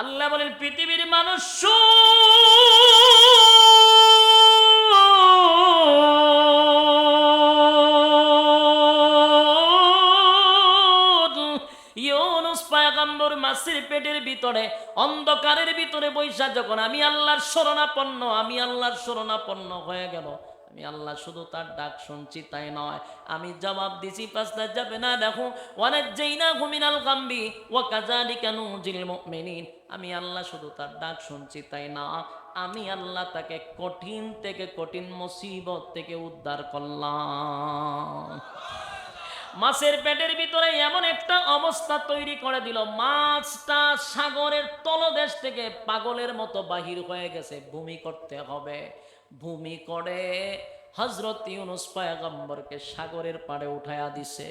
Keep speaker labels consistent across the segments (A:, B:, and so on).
A: আল্লাহ বলেন, পৃথিবীর মানুষ মাসের পেটের ভিতরে, অন্ধকারের ভিতরে বৈশা, যখন আমি আল্লাহর শরণাপন্ন, আমি আল্লাহর শরণাপন্ন হয়ে গেল। আমি আল্লাহ শুধু তার ডাক শুনছি তাই নয়। আমি জবাব দিছি, পাঁচটা যাবে না দেখো। অনেক যেই না ঘুমিনাল কাম্বি ও কাজারি কেন জিল মেনিন আমি আল্লাহ শুধু তার ডাক শুনছি তাই না। আমি আল্লাহ তাকে কঠিন থেকে কঠিন মুসিবত থেকে উদ্ধার করলাম। মাছের পেটের ভিতরে এমন একটা অবস্থা তৈরি করে দিল, মাছটা সাগরের তলদেশ থেকে পাগলের মতো বাহির হয়ে গেছে, ভূমি করতে হবে। ভূমি করে। হজরত ইউনুস পায়গম্বরকে সাগরের পাড়ে উঠায়া দিছে।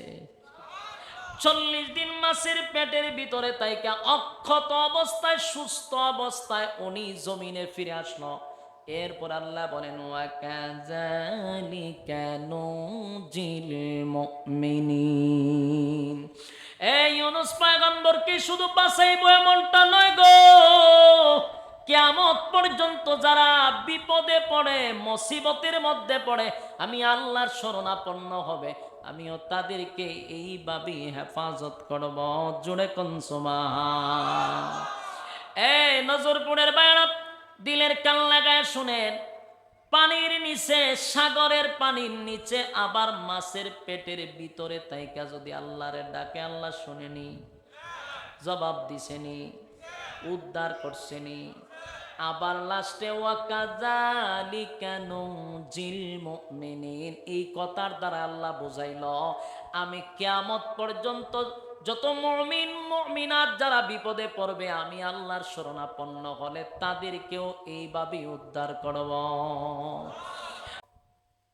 A: চল্লিশ দিন মাসের পেটের ভিতরে তাইকা অক্ষত অবস্থায়, সুস্থ অবস্থায় উনি জমিনে ফিরে আসলো। এরপর আল্লাহ বলেন কেন জিল মুমিনিন। এই ইউনুস পয়গম্বর কি শুধু বাঁচাইবো এমনটা নয় গো। কেমত পর্যন্ত যারা বিপদে পড়ে, মুসিবতের মধ্যে পড়ে, আমি আল্লাহর শরণাপন্ন হবে। আমিও তাদেরকে এইভাবে হেফাজত করব। জুড়ে কনসুমা এই নজরপুরের বাইরা দিলের কান লাগায় শুনেন, পানির নিচে, সাগরের পানির নিচে, আবার মাছের পেটের ভিতরে তাইকা যদি আল্লাহরে ডাকে আল্লাহ শুনেনি, জবাব দিছেনি, উদ্ধার করছেনি। আবার লাস্টে এই কথার দ্বারা আল্লাহ বুঝাইল, আমি কিয়ামত পর্যন্ত যত মমিন, মুমিনাত যারা বিপদে পড়বে, আমি আল্লাহর শরণাপন্ন হলে তাদেরকেও এইভাবে উদ্ধার করব।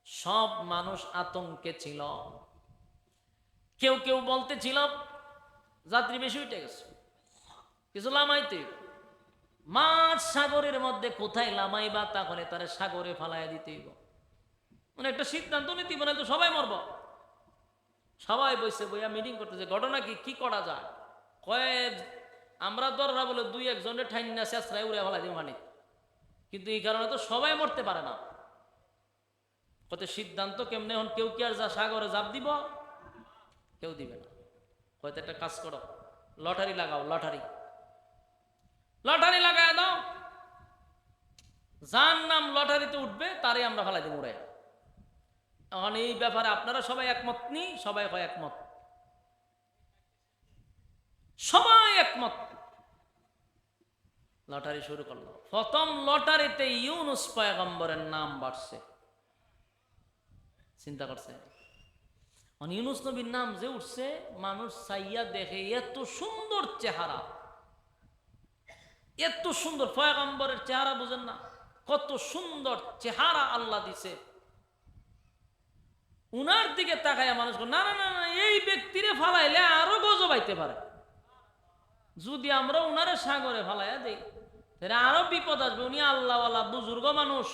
A: সব মানুষ আতঙ্কে ছিল। কেউ কেউ বলতেছিল, যাত্রী বেশি উঠে গেছে। কিছু লামাইতে মাছ সাগরের মধ্যে কোথায় লামাই লামাইবা তাহলে তারা সাগরে ফালাইয়া দিতে হইব। মানে একটা সিদ্ধান্ত নিতে মানে তো সবাই মরব। সবাই বসে বইয়া মিটিং করতেছে, ঘটনা কি? কি করা যায়? কয়েক আমরা দররা বলে দুই একজনের ঠাইন না শেষরাই উড়ে ফেলাই দিব মানে কিন্তু এই কারণে তো সবাই মরতে পারে না। কত সিদ্ধান্ত কেমনে হন? কেউ কি আর যা সাগরে জাপ দিব? কেউ দিবে না। হয়তো একটা কাজ করো, লটারি লাগাও, লটারি। লটারি লাগায় দাও। যার নাম লটারিতে উঠবে, তারই আমরা ফেলাই দিব উড়ে এখন এই ব্যাপারে আপনারা সবাই একমত নি? সবাই হয় একমত। সবাই একমত। লটারি শুরু করল। প্রথম লটারিতে ইউনুস পয়গম্বরের নাম বাড়ছে। চিন্তা করছে। ইউনুস নবীর নাম যে উঠছে, মানুষ চাইয়া দেখে, এত সুন্দর চেহারা। এত সুন্দর পয়গম্বরের চেহারা বুঝেন না, কত সুন্দর চেহারা আল্লাহ দিছে। উনার দিকে তাকায় মানুষ না না না এই ব্যক্তিরে ফালাইলে আরও গজব আইতে পারে। যদি আমরা উনারে সাগরে ফালাইয়া দেই, তাহলে আরও বিপদ আসবে। উনি আল্লাহওয়ালা বুজুর্গ মানুষ।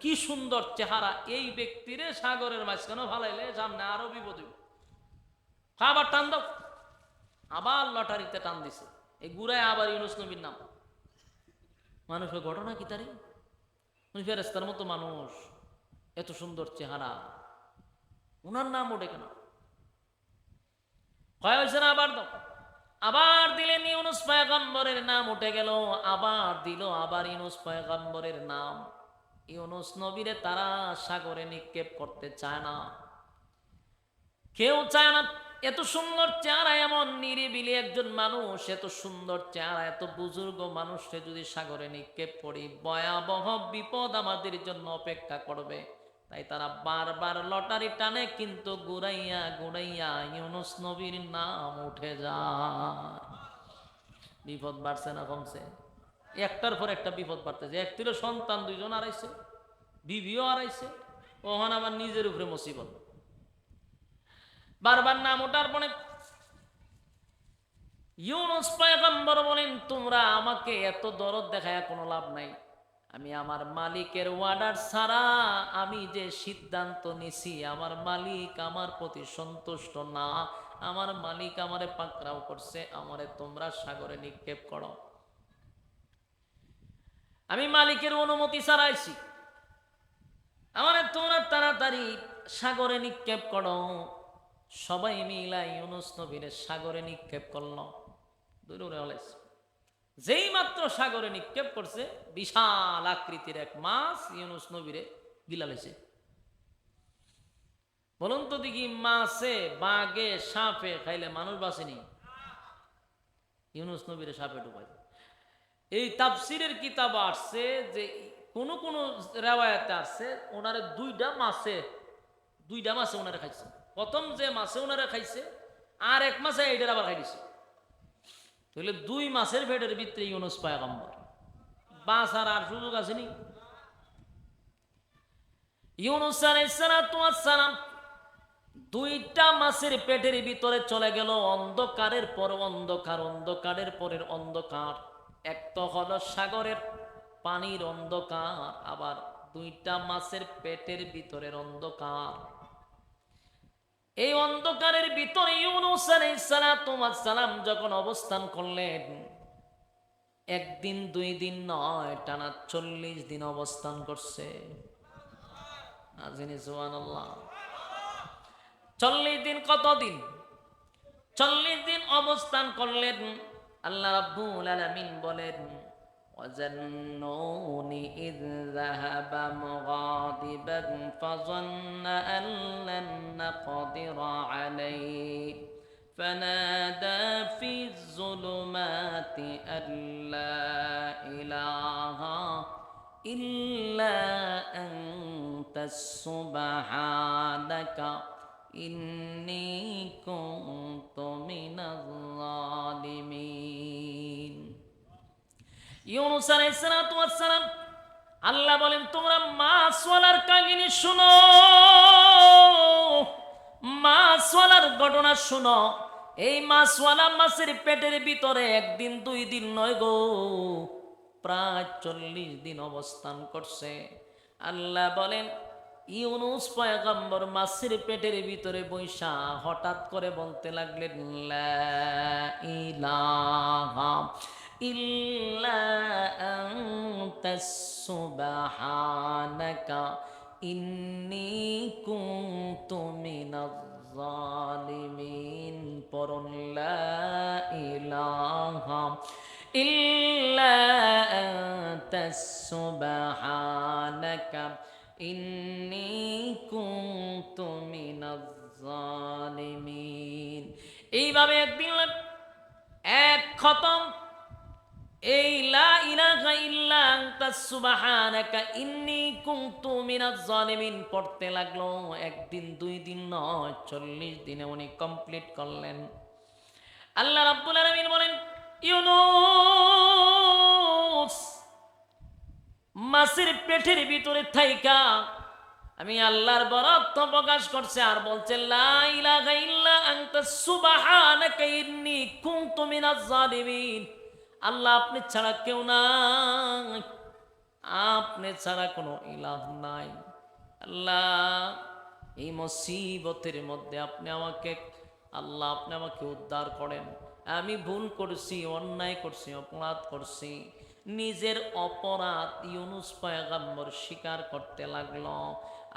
A: কি সুন্দর চেহারা, এই ব্যক্তিরে সাগরের মাঝখানে ফালাইলে সামনে আরও বিপদ হইব। আবার টান দাও। আবার লটারিতে টান দিছে। এই গুড়ায় আবার ইউনুস নবীর নাম। মানুষের ঘটনা কি তারি? উনি ফেরেস্তার মতো মানুষ, এত সুন্দর চেহারা। উনার নাম ওঠে কেন? হয় হয়েছে না আবার আবার দিলেন ইউনুস পয়গম্বরের নাম উঠে গেল, আবার দিল আবার ইউনুস পয়গম্বরের নাম। ইউনুস নবীরে তারা সাগরে নিক্ষেপ করতে চায় না। কেউ চায় না এত সুন্দর চেহারা, এমন নিরিবিলি একজন মানুষ, এত সুন্দর চেহারা, এত বুজুর্গ মানুষকে যদি সাগরে নিক্ষেপ করি, ভয়াবহ বিপদ আমাদের জন্য অপেক্ষা করবে। তাই তারা বারবার লটারি টানে, কিন্তু গুড়াইয়া গুড়াইয়া ইউনুস নবীর নাম উঠে যায়। বিপদ বাড়ছে না কমছে? একটার পর একটা বিপদ বাড়তেছে। একটিরও সন্তান দুইজন আড়াইছে বিবিও আড়াইছে ওখানে আমার নিজের উপরে মুসিবত। বারবার নাম ওঠার পরে ইউনুস পয়গম্বর বলেন, তোমরা আমাকে এত দরদ দেখায়, কোনো লাভ নাই। আমি আমার মালিকের ওয়ার্ডার ছাড়া আমি যে সিদ্ধান্ত নিছি, আমার মালিক আমার প্রতি সন্তুষ্ট না। আমার মালিক আমারে পাকড়াও করছে, আমারে তোমরা সাগরে নিক্ষেপ করো। আমি মালিকের অনুমতি ছাড়াইছি। আমার তোমরা তাড়াতাড়ি সাগরে নিক্ষেপ করো। সবাই মিলাই ইউনুস নবীরে সাগরে নিক্ষেপ করল। দূরে হলাইছে যেই মাত্র সাগরে নিক্ষেপ করছে, বিশাল আকৃতির এক মাছ ইউনুস নবীরে গিলালেছে বলুন তো দেখি, মাছে, বাঘে, সাপে খাইলে মানুষ বাঁচেনি? ইউনুস নবীরে সাপে ঢুকাই এই তাফসিরের কিতাব আসছে যে কোন কোন রেওয়ায়তে আসছে, ওনারে দুইটা মাছে দুইটা মাছে ওনারে খাইছে। প্রথম যে মাছে ওনারে খাইছে, আর এক মাসে এইটার আবার খাইছে। তাহলে দুই মাসের পেটের ভিতরে ইউনুস পায়গম্বর। বাঁচার আর সুযোগ আসেনি। ইউনুস সালাম দুইটা মাসের পেটের ভিতরে চলে গেল অন্ধকারের পর অন্ধকার, অন্ধকারের পরের অন্ধকার। এক তো হলো সাগরের পানির অন্ধকার, আবার দুইটা মাসের পেটের ভিতরের অন্ধকার। এই অন্ধকারের ভিতরে ইউনুস সালাম যখন অবস্থান করলেন, একদিন, দুই দিন নয়, টানা চল্লিশ দিন অবস্থান করছে। চল্লিশ দিন কত দিন? চল্লিশ দিন অবস্থান করলেন, আল্লাহ রাব্বুল আলামিন বলেন وذنون إذ ذهب مغاضبا فظن أن لن نقدر عليه فنادى في الظلمات أن لا إله إلا أنت سبحانك إني كنت من الظالمين ইউনুস আলাইসালাম আল্লাহ বলেন, তোমরা মাছওয়ালার কাহিনী শুনো মাছওয়ালার ঘটনা শুনো। এই মাছওয়ালা মাছের পেটের ভিতরে একদিন, দুই দিন নয় গো, প্রায় চল্লিশ দিন অবস্থান করছে। আল্লাহ বলেন, ইউনুস পয়গম্বর মাছের পেটের ভিতরে বৈশা হঠাৎ করে বলতে লাগলেন ইলাহা ইল্লা আনতা সুবহানাকা, ইন্নী কুনতু মিনাজ জালিমিন পরন লা ইলাহা ইল্লা আনতা সুবহানাকা, ইন্নী কুনতু মিনাজ জালিমিন এইভাবে একদিন এক খতম এই লা ইলাহা ইল্লা আনতা সুবহানাকা, ইন্নী কুনতু মিনাজ জালিমিন। পড়তে লাগল, একদিন, দুই দিন নয়, চল্লিশ দিনে উনি কমপ্লিট করলেন। আল্লাহ রাব্বুল আলামিন বলেন, ইউনুস মাছের পেটের ভিতরে থাইকা, আমি আল্লাহর বরত্ব প্রকাশ করছে আর বলছে, লা ইলাহা ইল্লা আনতা সুবহানাকা, ইন্নী কুনতু মিনাজ জালিমিন। আল্লাহ আপনি ছাড়া কেউ নাই। আপনি ছাড়া কোনো ইলাহ নাই। আল্লাহ, এই মুসিবতের মধ্যে আপনি আমাকে, আল্লাহ আপনি আমাকে উদ্ধার করেন। আমি ভুল করছি, অন্যায় করছি, অপরাধ করছি। নিজের অপরাধ ইউনুস পয়গাম্বর স্বীকার করতে লাগল।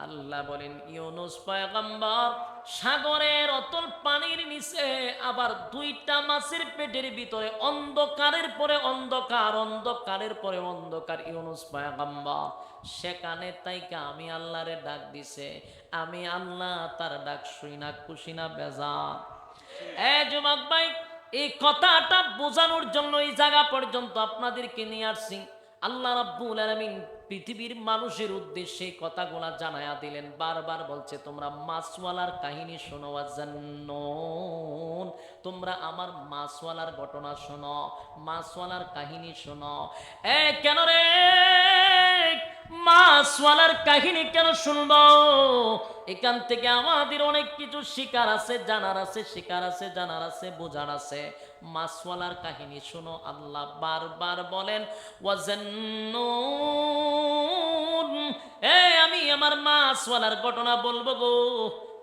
A: আল্লাহ বলেন, ইউনুস পয়গাম্বর, সাগরের অতল পানির নিচে আবার দুইটা মাছের পেটের ভিতরে অন্ধকারের পরে অন্ধকার, অন্ধকারের পরে অন্ধকার, ইউনুস পয়গাম্বর। সেখানে তাইকা আমি আল্লাহরে ডাক দিছে, আমি আল্লাহ তার ডাক শুই না, খুশি না বেজা এ যুবক ভাই, এই কথাটা বোঝানোর জন্য এই জায়গা পর্যন্ত আপনাদেরকে নিয়ে আসছি। আল্লাহ রাব্বুল আলামিন পৃথিবীর মানুষের উদ্দেশ্যে কথাগুলা জানায়া দিলেন। বারবার বলছে, তোমরা মাছওয়ালার কাহিনী শোনো তোমরা আমার মাছওয়ালার ঘটনা শোনো, মাছওয়ালার কাহিনী শোনো। এ, কেন রে? মাছওয়ালার কাহিনী কেন শুনব? এখান থেকে আমাদের অনেক কিছু শিকার আছে, জানার আছে, শিকার আছে, জানার আছে, বোঝার আছে। মাছওয়ালার কাহিনী শোনো, আল্লাহ বারবার বলেন এ, আমি আমার মাছওয়ালার ঘটনা বলব গো।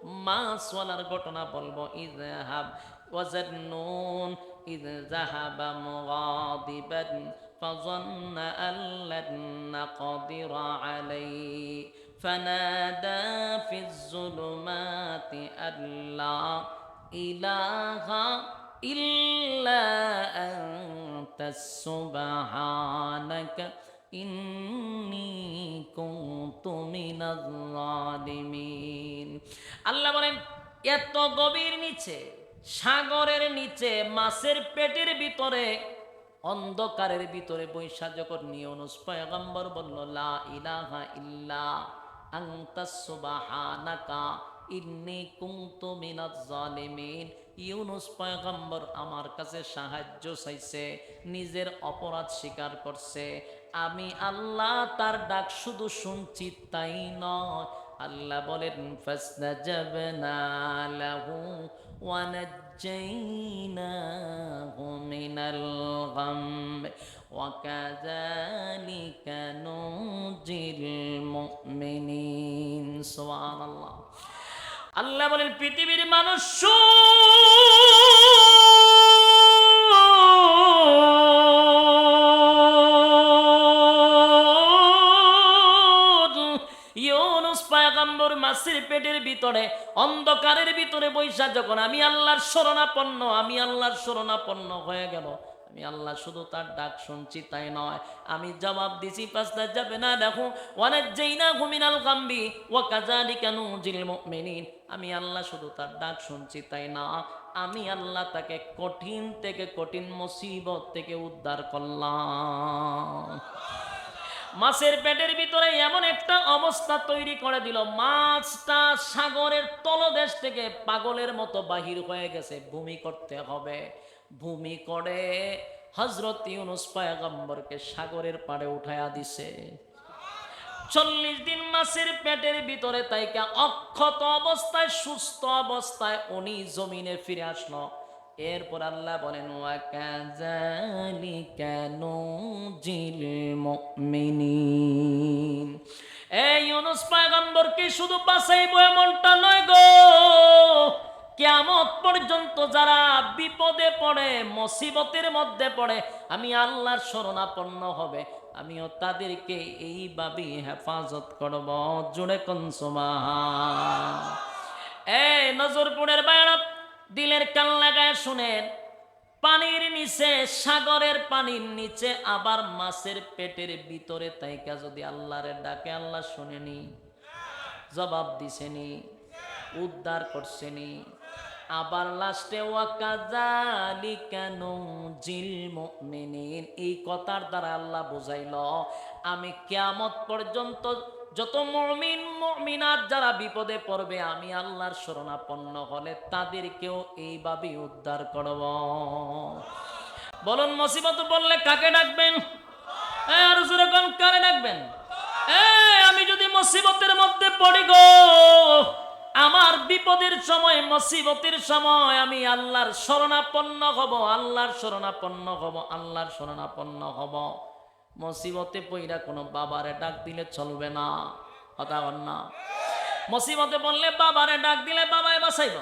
A: মাছওয়ালার ঘটনা বলব ইজাহাব ওয়াজান্নুন। ইজাহাবা মুগাদিবান। فظن أن لن نقدر عليه فنادى في الظلمات أن لا إله إلا أنت سبحانك إني كنت من الظالمين আল্লাহ বলেন এত গভীর নিচে সাগরের নিচে মাছের পেটের ভিতরে অন্ধকারের ভিতরে বৈশা যখন নিয়নুস পয়গম্বর বলল, লা ইলাহা ইল্লা ইউনুস পয়গম্বর আমার কাছে সাহায্য চাইছে, নিজের অপরাধ স্বীকার করছে। আমি আল্লাহ তার ডাক শুধু শুনছি, তাই নয়। আল্লাহ বলেন নাজ্জাইনাহু মিনাল গাম ওয়া কাযালিকা নুজিল মুমিনিন সুবহানাল্লাহ আল্লাহ বলেন পৃথিবীর মানুষ মাসির পেটের ভিতরে, অন্ধকারের ভিতরে বৈশা যখন আমি আল্লাহর শরণাপন্ন, আমি আল্লাহর শরণাপন্ন হয়ে গেল। আমি আল্লাহ শুধু তার ডাক শুনছি, তাই নয়। আমি জবাব দিছি পাঁচটা যাবে না, দেখো। অনেক যেই না ঘুমিনাল গাম্বি ও কাজালি কেন জিল মুমিনিন। আমি আল্লাহ শুধু তার ডাক শুনছি, তাই না? আমি আল্লাহ তাকে কঠিন থেকে কঠিন মুসিবত থেকে উদ্ধার করলাম। মাছের পেটের ভিতরে এমন একটা অবস্থা তৈরি করে দিল, মাছটা সাগরের তলদেশ থেকে পাগলের মতো বাহির হয়ে গেছে। ভূমি করতে হবে। ভূমি করে হজরত ইউনুস পায়গম্বরকে সাগরের পাড়ে উঠায়া দিছে। চল্লিশ দিন মাসের পেটের ভিতরে তাইকা অক্ষত অবস্থায়, সুস্থ অবস্থায় উনি জমিনে ফিরে আসলো। এরপর আল্লাহ বলেন ওয়াকাজালিকা নুজিল মুমিনিন। এই ইউনুস পয়গম্বরকে শুধু বাঁচাইবো এমনটা নয় গো। কেয়ামত পর্যন্ত যারা বিপদে পড়ে, মুসিবতের মধ্যে পড়ে, আমি আল্লাহর শরণাপন্ন হবে। আমিও তাদেরকে এইভাবেই হেফাজত করব। জুড়ে কনসুমা এই নজরপুরের বায়না দিলের কান লাগায় শুনেন, পানির নিচে, সাগরের পানির নিচে, আবার মাছের পেটের ভিতরে তাইকা যদি আল্লাহরে ডাকে, আল্লাহ শুনেনি, জবাব দিছেনি, উদ্ধার করছেনি। আবার লাস্টে এই কথার দ্বারা আল্লাহ বুঝাইল, আমি কিয়ামত পর্যন্ত যত মুমিন, মুমিনাত যারা বিপদে পড়বে, আমি আল্লাহর শরণাপন্ন হলে তাদেরকেও এইভাবে উদ্ধার করব। বলুন, মুসিবত বললে কাকে ডাকবেন? আর জোরে কোন কারে ডাকবেন? আমি যদি মুসিবতের মধ্যে পড়ি গো, আমার বিপদের সময়, মুসিবতের সময় আমি আল্লাহর শরণাপন্ন হব, আল্লাহর শরণাপন্ন হব, আল্লাহর শরণাপন্ন হব। মুসিবতে পইরা কোনো বাবারে ডাক দিলে চলবে না। কথা বল না। মুসিবতে বললে বাবারে ডাক দিলে বাবায় বাঁচাইব।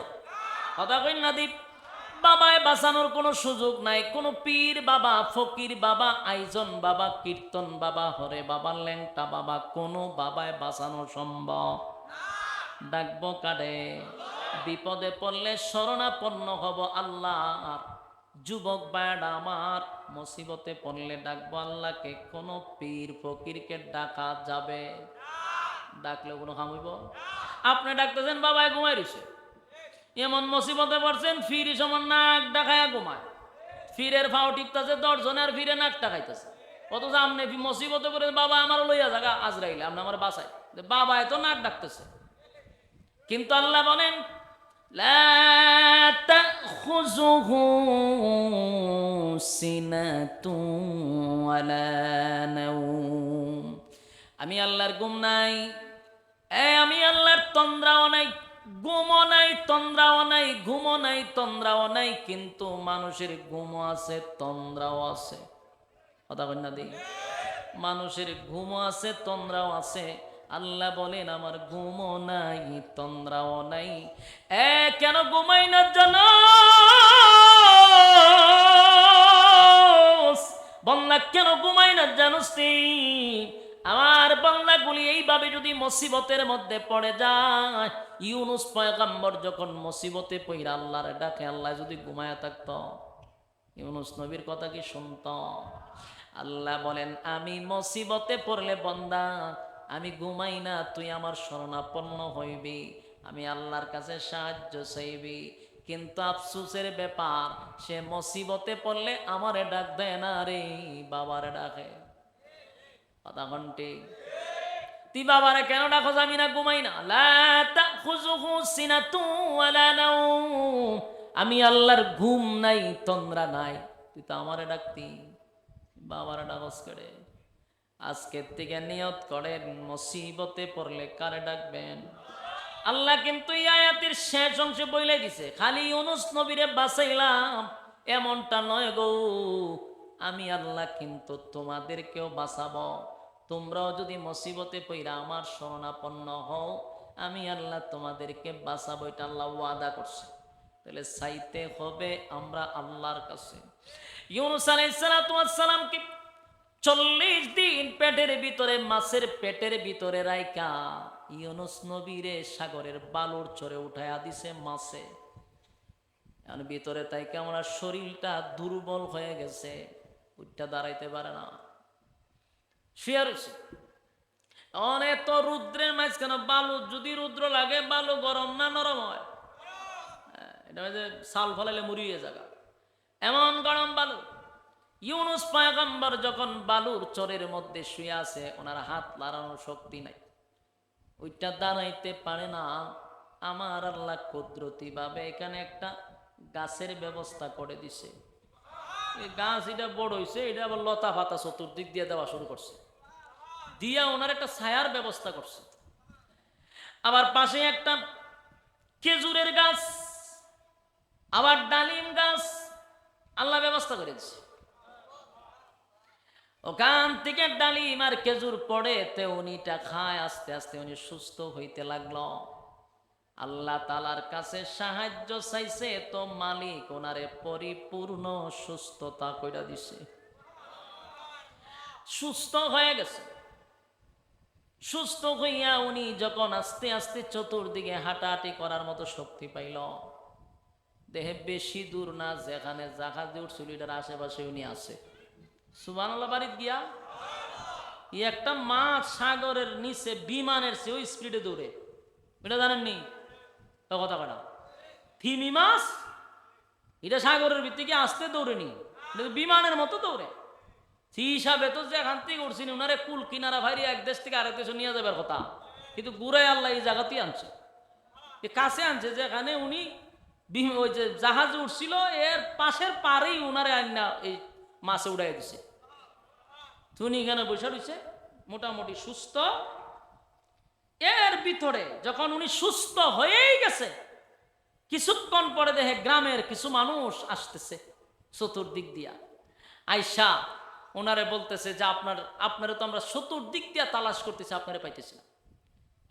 A: কথা কই না দীপ? বাবায় বাঁচানোর কোনো সুযোগ নাই। কোনো পীর বাবা, ফকির বাবা, আইজন বাবা, কীর্তন বাবা, হরে বাবা, ল্যাংটা বাবা, কোনো বাবায় বাঁচানো সম্ভব। ডাকব কারে? বিপদে পড়লে শরণাপন্ন হব আল্লাহ। যুবক বায়ডা আমার মুসিবতে পড়লে ডাকবো আল্লাহকে, কোনো পীর ফকিরকে ডাকা যাবে? ডাকলে কোনো হামিব আপনি ডাকতেছেন বাবায় ঘুমাই রয়েছে এমন মুসিবতে পড়ছেন ফিরি সমান নাক ডাকায় ঘুমায়। ফিরের ফাও টিপতেছে, দশজনের ফিরে নাক টাকাইতেছে। অথচ আপনি মুসিবতে পড়ে, বাবা আমার লইয়া জায়গা আজরাইলে, আপনি আমার বাসায়। বাবা এত নাক ডাকতেছে। কিন্তু আল্লাহ বলেন لا تأخذه سنة ولا نوم আমি আল্লাহর গুম নাই এ আমি আল্লাহর তন্দ্রাও নাই ঘুমও নাই তন্দ্রাও নাই ঘুমও নাই তন্দ্রাও নাই কিন্তু মানুষের ঘুমও আছে তন্দ্রাও আছে কথা কই না দিই মানুষের ঘুমও আছে তন্দ্রাও আছে আল্লাহ বলেন, আমার ঘুমও নাই, তন্দ্রাও নাই। এ, কেন ঘুমাই না জানো? বন্যা কেন ঘুমাই না জানোস? আমার বাংলাগুলি এইভাবে যদি মুসিবতের মধ্যে পড়ে যায়, ইউনুস পয়গাম্বর যখন মুসিবতে পইরা আল্লাহর ডাকে, আল্লাহ যদি ঘুমায়া থাকত, ইউনুস নবীর কথা কি শুনত? আল্লাহ বলেন, আমি মুসিবতে পড়লে বন্দা আমি ঘুমাই না, তুই আমার শরণাপন্ন হইবি, আমি আল্লাহর কাছে সাহায্য চাইবি। কিন্তু আফসুসের ব্যাপার, সে মসিবতে পড়লে আমারে ডাক দেয় না রে, বাবারে ডাকে। কথা ঘন্টে তুই বাবারে কেন ডাকো আমি না ঘুমাই না? আমি আল্লাহর ঘুম নাই, তন্দ্রা নাই। তুই তো আমারে ডাকতি। বাবারে ডাকস করে আজকের থেকে নিয়ত করেন, মুসিবতে পড়লে কারে ডাকবেন? আল্লাহ কিন্তু আয়াতের শেষ অংশে বইলে দিছে, খালি অনুস নবীরে বাঁচাইলাম, এমনটা নয় গো। আমি আল্লাহ কিন্তু তোমাদেরকেও বাঁচাবো। তোমরাও যদি মুসিবতে পইরা আমার শরণাপন্ন হও, আমি আল্লাহ তোমাদেরকে বাঁচাবো, এটা আল্লাহ ওয়াদা করছে। তাহলে চাইতে হবে আমরা আল্লাহর কাছে। ইউনুস আলাইসালামকে চল্লিশ দিন পেটের ভিতরে মাছের পেটের ভিতরে রাইকা ইউনুস নবীরে সাগরের বালুর চরে উঠায়া দিছে মাছে। ভিতরে তাই কেমন শরীরটা দুর্বল হয়ে গেছে? উঠটা দাঁড়াইতে পারে না। শুয়ে রয়েছে। অনেক তো রুদ্রের মাঝখানে বালু যদি রুদ্র লাগে বালু গরম না নরম হয়? হ্যাঁ, এটা সাল ফলাইলে মুড়িয়ে জায়গা এমন গরম বালু। ইউনুস পয়গম্বর যখন বালুর চরের মধ্যে শুয়ে আছে, ওনার হাত লাড়ানোর শক্তি নাই। ওইটা দাঁড়াইতে পারে না। আমার আল্লাহ কুদরতি ভাবে এখানে একটা গাছের ব্যবস্থা করে দিছে। গাছ এটা বড় হইছে, এটা আবার লতা পাতা চতুর্দিক দিয়ে দেওয়া শুরু করছে। দিয়া ওনার একটা ছায়ার ব্যবস্থা করছে। আবার পাশে একটা খেজুরের গাছ, আবার ডালিম গাছ, আল্লাহ ব্যবস্থা করে দিছে। ওখান থেকে ডালিম আর খেজুর পড়ে তে উনিটা খায়, আস্তে আস্তে উনি সুস্থ হইতে লাগল। আল্লাহ তালার কাছে সাহায্য চাইছে, তো মালিক ওনারে পরিপূর্ণ সুস্থতা কইরা দিছে। সুস্থ হয়ে গেছে। সুস্থ হইয়া উনি যখন আস্তে আস্তে চতুর্দিকে হাঁটাহাঁটি করার মতো শক্তি পাইল। দেহে বেশি দূর না, যেখানে জাহাজে উঠছিল আশেপাশে উনি আছে। সুবানাল্লাহ বাড়িত গিয়া একটা মাছ সাগরের নিচে বিমানের সে ওই স্পিডে দৌড়ে। এটা জানেননি? কথা কটা থিমি মাছ, এটা সাগরের ভিত্তিকে আসতে দৌড়েনি। বিমানের মতো দৌড়ে। সেই হিসাবে তো যে যেখান থেকে উঠছিনি ওনারে কুল কিনারা ভাইরি এক দেশ থেকে আরেক দেশে নিয়ে যাবার কথা। কিন্তু গুড়াই আল্লাহ এই জায়গাতেই আনছে। কাছে আনছে, যেখানে উনি ওই যে জাহাজে উঠছিল, এর পাশের পারেই উনারে আন্না এই মাছে উড়াই দিছে। উনি এখানে বসে রয়েছে, মোটামুটি সুস্থ। এর ভিতরে যখন উনি সুস্থ হয়েই গেছে, কিছুক্ষণ পরে দেখে গ্রামের কিছু মানুষ আসতেছে চতুর্দিক দিয়া। আইসা ওনারে বলতেছে যে আপনার, আপনারে তো আমরা চতুর্দিক দিয়া তালাশ করতেছি, আপনারে পাইতেছি না।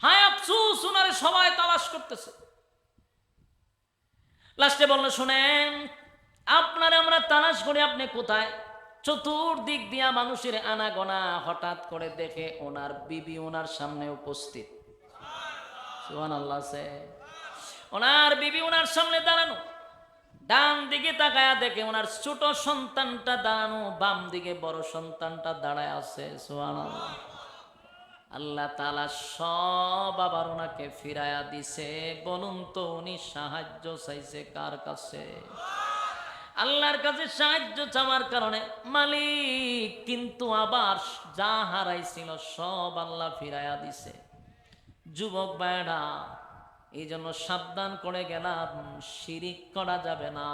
A: হায় আফসুস ওনারে সবাই তালাশ করতেছে। লাস্টে বলল, শুনেন, আপনারে আমরা তালাশ করি, আপনি কোথায়? চতুর্দিক দিয়া মানুষের আনাগোনা হঠাৎ করে দেখে ওনার বিবি ওনার সামনে উপস্থিত। ওনার বিবি ওনার সামনে দাঁড়ানো। ডান দিকে তাকায়া দেখে ওনার ছোট সন্তানটা দাঁড়ানো, বাম দিকে বড় সন্তানটা দাঁড়ায় আছে। সুহান আল্লাহ আল্লাহ তালা সব আবার ওনাকে ফিরায়া দিছে। বলুন তো উনি সাহায্য চাইছে কার কাছে? আল্লাহর কাছে সাহায্য চাওয়ার কারণে মালিক কিন্তু আবার যা হারাইছিল সব আল্লাহ ফিরাইয়া দিছে। যুবক ভাইরা এই জন্য সাবধান করে গেলাম, শিরিক করা যাবে না।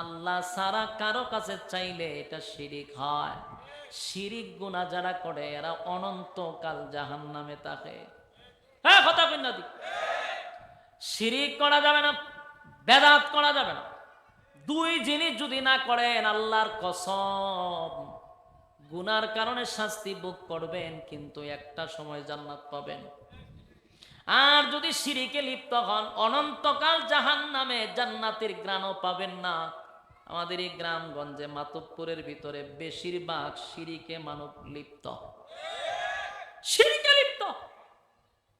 A: আল্লাহ সারা কারও কাছে চাইলে এটা শিরিক হয়। শিরিক গুণা যারা করে, এরা অনন্তকাল জাহান নামে থাকে। হ্যাঁ কথা শিরিক করা যাবে না, বেদাত করা যাবে না। দুই জিনিস যদি না করেন, আল্লাহর কসম। গুনার কারণে শাস্তি ভোগ করবেন, কিন্তু একটা সময় জান্নাত পাবেন। আর যদি সিঁড়িকে লিপ্ত হন, অনন্তকাল জাহান নামে জান্নাতের গ্রাণও পাবেন না। আমাদের এই গ্রামগঞ্জে মাতবপুরের ভিতরে বেশিরভাগ সিঁড়িকে মানব লিপ্ত। সিঁড়িকে লিপ্ত।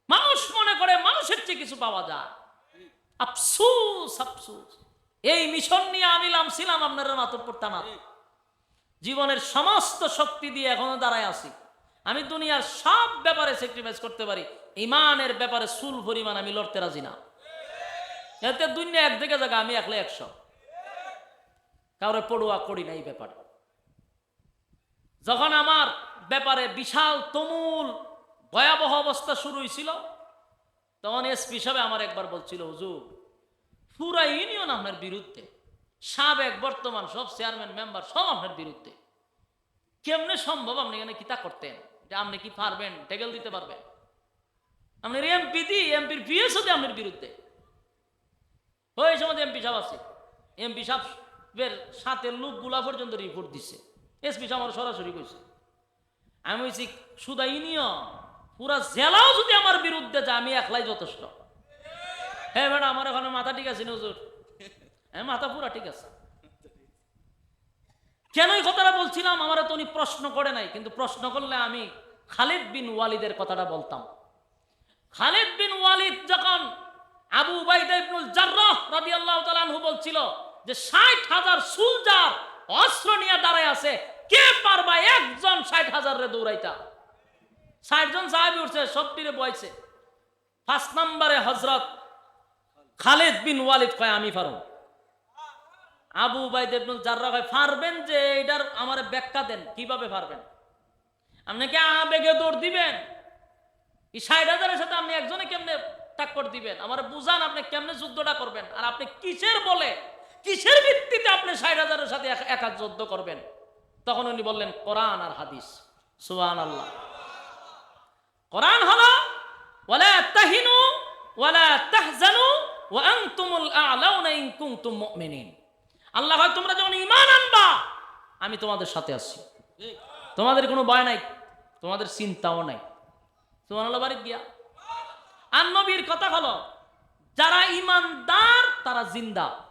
A: মানুষ মনে করে মানুষের চেয়ে কিছু পাওয়া যায়। আফসুস আফসুস। এই মিশন নিয়ে আমি ছিলাম আপনারা মাতব্বর টানা জীবনের সমস্ত শক্তি দিয়ে এখনও দাঁড়ায় আছি। আমি দুনিয়ার সব ব্যাপারে স্যাক্রিফাইস করতে পারি। ইমানের ব্যাপারে সুল পরিমাণ আমি লড়তে রাজি না। এতে দুনিয়া একদিকে জায়গা আমি একলে একশো। কারও পড়ুয়া করি না এই ব্যাপারে। যখন আমার ব্যাপারে বিশাল তমুল ভয়াবহ অবস্থা শুরু হয়েছিল তখন এসপি সাহেব আমার একবার বলছিল হুজুর পুরা ইউনিয়ন আপনার বিরুদ্ধে। সাবেক বর্তমান সব চেয়ারম্যান, মেম্বার সব আপনার বিরুদ্ধে। কেমনে সম্ভব আপনি এখানে কিতা করতেন? যে আপনি কি পারবেন? টেকেল দিতে পারবেন? আপনার এমপি দি এমপির পিএস হতে আপনার বিরুদ্ধে। ওই সময় এমপি সাহেব আছে। এমপি সাহেবের সাথে লোকগুলা পর্যন্ত রিপোর্ট দিছে। এসপি সাহেব আমার সরাসরি কইছে। আমি বলছি, সুদা ইউনিয়ন, পুরা জেলাও যদি আমার বিরুদ্ধে যায়, আমি একলাই যথেষ্ট। হ্যাঁ ম্যাডাম, আমার ওখানে মাথা ঠিক আছে নজর হ্যাঁ মাথা পুরা ঠিক আছে। কেন এই কথাটা বলছিলাম? আমার তো উনি প্রশ্ন করে নাই, কিন্তু প্রশ্ন করলে আমি খালিদ বিন ওয়ালিদের কথাটা বলতাম। খালিদ বিন ওয়ালিদ যখন আবু উবাইদা ইবনুল জাররাহ রাদিয়াল্লাহু তাআলা আনহু বলছিল যে 60000 সুলজার অস্ত্র নিয়ে দাঁড়ায় আছে, কে পারবা একজন 60000 রে দৌড়াইতা? 60 জন সাহাবী উঠছে সবটিরে বয়ছে ফার্স্ট নম্বরে হযরত খালিদ বিন ওয়ালিদ কয়, আমি পারব আবু উবাইদ ইবনুল জাররাহ কয় পারবেন যে এটার আমার ব্যাখ্যা দেন, কীভাবে পারবেন আপনি কি আবেগে দৌড় দিবেন? এই ষাট হাজারের সাথে আপনি একজনে কেমনে টাক্কর দিবেন? আমার বুঝান আপনি কেমনে যুদ্ধটা করবেন? আর আপনি কিসের বলে, কিসের ভিত্তিতে আপনি ষাট হাজারের সাথে এক- একা যুদ্ধ করবেন? তখন উনি বললেন, কোরআন আর হাদিস। সুবান আল্লাহ কোরআন হলো, ওয়ালা তাহিনু, ওয়ালা তাহজানু আল্লাহ হয়, তোমরা যখন ইমান আনবা, আমি তোমাদের সাথে আছি। তোমাদের কোনো ভয় নাই, তোমাদের চিন্তাও নাই। তোমার বাড়ি গিয়া। আর নবীর কথা হলো, যারা ইমানদার তারা জিন্দা।